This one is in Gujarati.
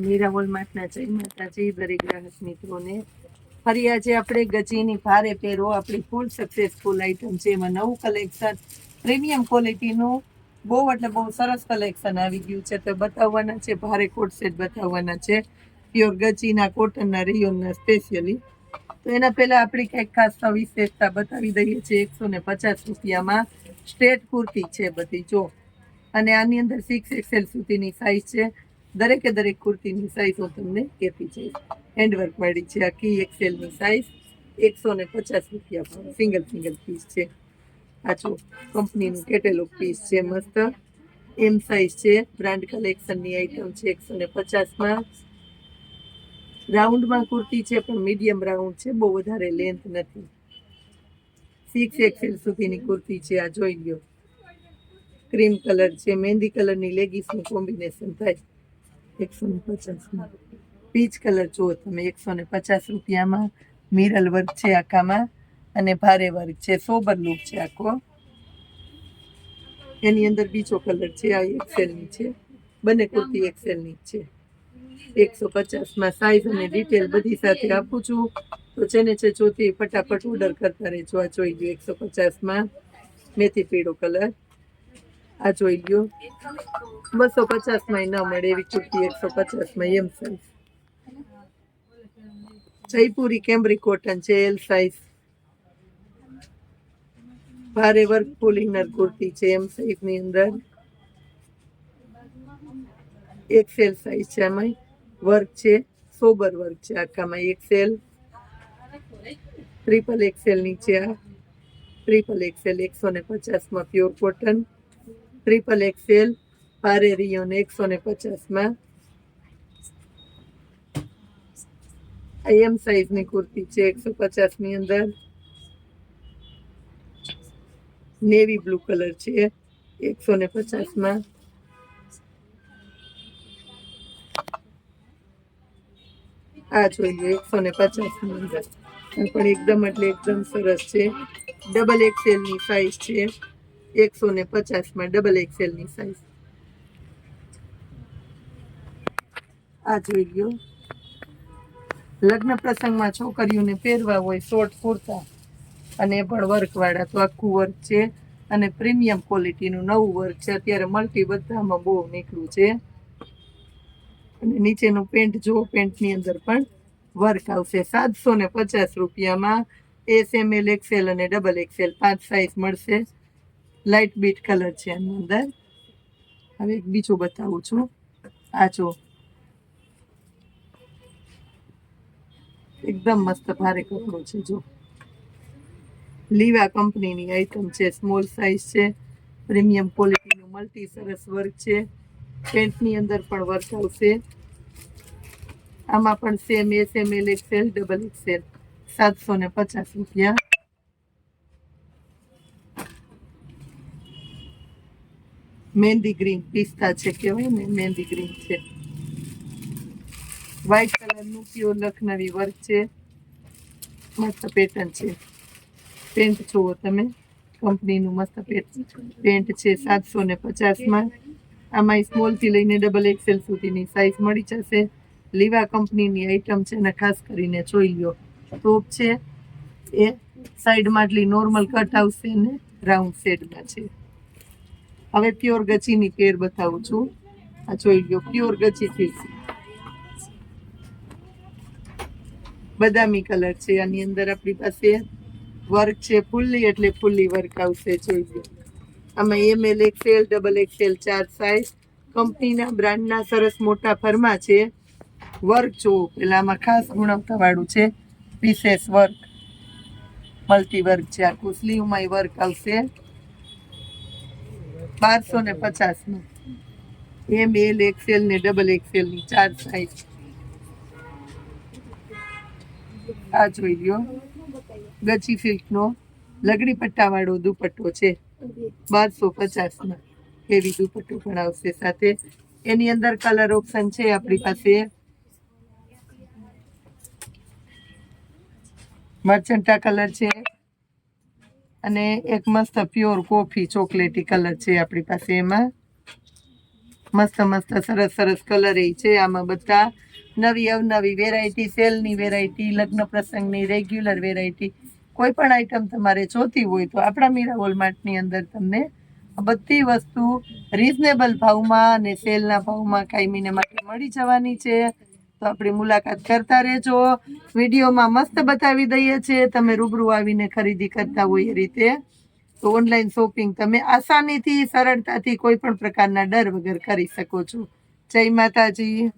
મીરાવોલ માર્ટના જય માતાજી, દરેક ગ્રાહક મિત્રોને. ફરી આજે આપણે ગજીની ભારે પહેરો આપણી ફૂલ સક્સેસફુલ આઈટમ છે. એમાં નવું કલેક્શન પ્રીમિયમ ક્વોલિટીનું બહુ એટલે બહુ સરસ કલેક્શન આવી ગયું છે. તો બતાવવાના છે, ભારે કોટ સેટ બતાવવાના છે. પ્યોર ગજીના કોટનના રિયોનના સ્પેશિયલી તો એના પહેલાં આપણી કંઈક ખાસ વિશેષતા બતાવી દઈએ છીએ. એકસો ને પચાસ રૂપિયામાં સ્ટ્રેટ કુર્તી છે બધી, જો. અને આની અંદર સિક્સ એક્સેલ સુધીની સાઇઝ છે. દરેકે દરેક કુર્તીની સાઈઝ હું તમને કહેતી જઈશ. હેન્ડવર્ક મળી છે આ કી એક્સેલની સાઈઝ એકસો ને પચાસ રૂપિયા સિંગલ સિંગલ પીસ છે. આ કંપનીનું કેટલોગ પીસ છે મસ્ત. એમ સાઈઝ છે. બ્રાન્ડ કલેક્શનની આઈટમ છે એકસો ને પચાસમાં. રાઉન્ડમાં કુર્તી છે, પણ મીડિયમ રાઉન્ડ છે. બહુ વધારે લેન્થ નથી. સિક્સ એક્સેલ સુધીની કુર્તી છે. આ જોઈ લ્યો. ક્રીમ કલર છે. મહેંદી કલરની લેગીસનું કોમ્બિનેશન થાય. એકસો ને પચાસમાં. પીચ કલર જુઓ તમે, એકસો ને પચાસ રૂપિયામાં મિરલ વર્ક છે આખામાં અને ભારે વર્ક છે. સોબર લુક છે આખો. એની અંદર બીજો કલર છે, આ એક્સેલની છે. બંને કુર્તી એક્સેલની જ છે. એકસો પચાસમાં સાઈઝ અને ડિટેલ બધી સાથે આપું છું. તો જેને છે જોતી ફટાફટ ઓર્ડર કરતા રહેજો. આ જોઈ લો એકસો પચાસમાં. મેથી પીળો કલર. આ જોઈ લ્યો. બસો પચાસમાં ન મળે એવી કુર્તી એકસો પચાસમાં M size Jaipuri cambric cotton છે એલ સાઈઝ ભારે વર્ક ફૂલ ઇનર કુર્તી છે એમ સાઈઝની અંદર. એક્સેલ સાઈઝ છે આમાં વર્ક છે સોબર વર્ક છે આખામાં એક્સેલ ટ્રિપલ એક્સેલ નીચે આ. ટ્રિપલ એક્સેલ એકસો ને પચાસમાં pure cotton triple X L પારે rayon એકસો ને પચાસમાં એમ સાઈઝની કુર્તી છે એકસો પચાસની અંદર. નેવી બ્લુ કલર છે એકસો ને પચાસમાં આ જોઈ લો એકસો ને પચાસની અંદર. પણ એકદમ એટલે એકદમ સરસ છે. ડબલ એક્સેલની સાઈઝ છે. એકસો ને પચાસમાં ડબલ એક્સેલની સાઈઝ આ જોઈ ગયો લગ્ન પ્રસંગમાં છોકરીઓને પહેરવા હોય શોર્ટ કુર્તા અને એ પણ વર્કવાળા તો આખું વર્ક છે. અને પ્રીમિયમ ક્વોલિટીનું નવું વર્ક છે. અત્યારે મલ્ટી બધામાં બહુ નીકળ્યું છે. અને નીચેનું પેન્ટ જો પેન્ટની અંદર પણ વર્ક આવશે. સાતસો ને પચાસ રૂપિયામાં એસ એમ એલ એક્સેલ અને ડબલ એક્સેલ પાંચ સાઈઝ મળશે. લાઇટ બીટ કલર છે એની અંદર. હવે એક બીજું બતાવું છું. આ જો. એકદમ મસ્ત ભારે કપડું છે, જો. લીવા કંપનીની આઈટમ છે સ્મોલ સાઇઝ છે પ્રીમિયમ ક્વોલિટીનું મલ્ટી સરસ વર્ક છે. પેન્ટની અંદર પણ વર્ક આવશે. આમાં પણ same S M L XL double XL સાતસો ને પચાસ રૂપિયા. મહેંદી ગ્રીન, પિસ્તા છે કહેવાય ને? મહેંદી ગ્રીન છે. વ્હાઈટ કલરનું પ્યોર લખનવી વર્ક છે. મસ્ત પેટર્ન છે. પેન્ટ જુઓ તમે. કંપનીનું મસ્ત પેન્ટ છે સાતસો ને પચાસમાં. આમાં સ્મોલથી લઈને ડબલ એક્સેલ સુધીની સાઇઝ મળી જશે. લીવા કંપનીની આઈટમ છે અને ખાસ કરીને જોઈ લ્યો. ટોપ છે. એ સાઈડમાં આટલી નોર્મલ કટ આવશે ને રાઉન્ડ શેડમાં છે. હવે પ્યોર ગચીની પેર બતાવું છું. આ જોઈ ગયો પ્યોર ગચીથી બદામી કલર છે, આની અંદર આપણી પાસે વર્ક છે ફૂલ્લી એટલે ફૂલ્લી વર્ક આવશે, જોઈ લો આમાં M L XL double XL ચાર સાઇઝ કંપનીના બ્રાન્ડના સરસ મોટા ફરમા છે. વર્ક જોવો પેલા આમાં ખાસ ગુણવત્તાવાળું છે. વિશેષ વર્ક, મલ્ટી વર્ક છે. આખું સ્લીવમાં વર્ક આવશે. બારસો ને પચાસમાં એમ એલ એક્સેલ ને ડબલ એક્સેલની ચાર સાઈઝ આ જોઈ લ્યો. ગચી સિલ્કનો લગડી પટ્ટાવાળો દુપટ્ટો છે. બારસો પચાસમાં એવી દુપટ્ટો પણ આવશે સાથે. એની અંદર કલર ઓપ્શન છે આપણી પાસે. મર્ચન્ટા કલર છે. અને એક મસ્ત પ્યોર કોફી ચોકલેટી કલર છે આપણી પાસે એમાં. મસ્ત મસ્ત, સરસ સરસ કલર એ છે. આમાં બધા નવી, અવનવી વેરાયટી સેલની વેરાયટી લગ્ન પ્રસંગની રેગ્યુલર વેરાયટી કોઈ પણ આઈટમ તમારે જોતી હોય તો આપણા મીરા વોલમાર્ટની અંદર તમને બધી વસ્તુ રિઝનેબલ ભાવમાં અને સેલના ભાવમાં કાયમીને માટે મળી જવાની છે. તો આપણી મુલાકાત કરતા રહેજો. વિડીયોમાં મસ્ત બતાવી દઈએ છીએ તમે રૂબરૂ આવીને ખરીદી કરતા હોય એ રીતે. તો ઓનલાઈન શોપિંગ તમે આસાનીથી, સરળતાથી કોઈ પણ પ્રકારના ડર વગર કરી શકો છો. જય માતાજી.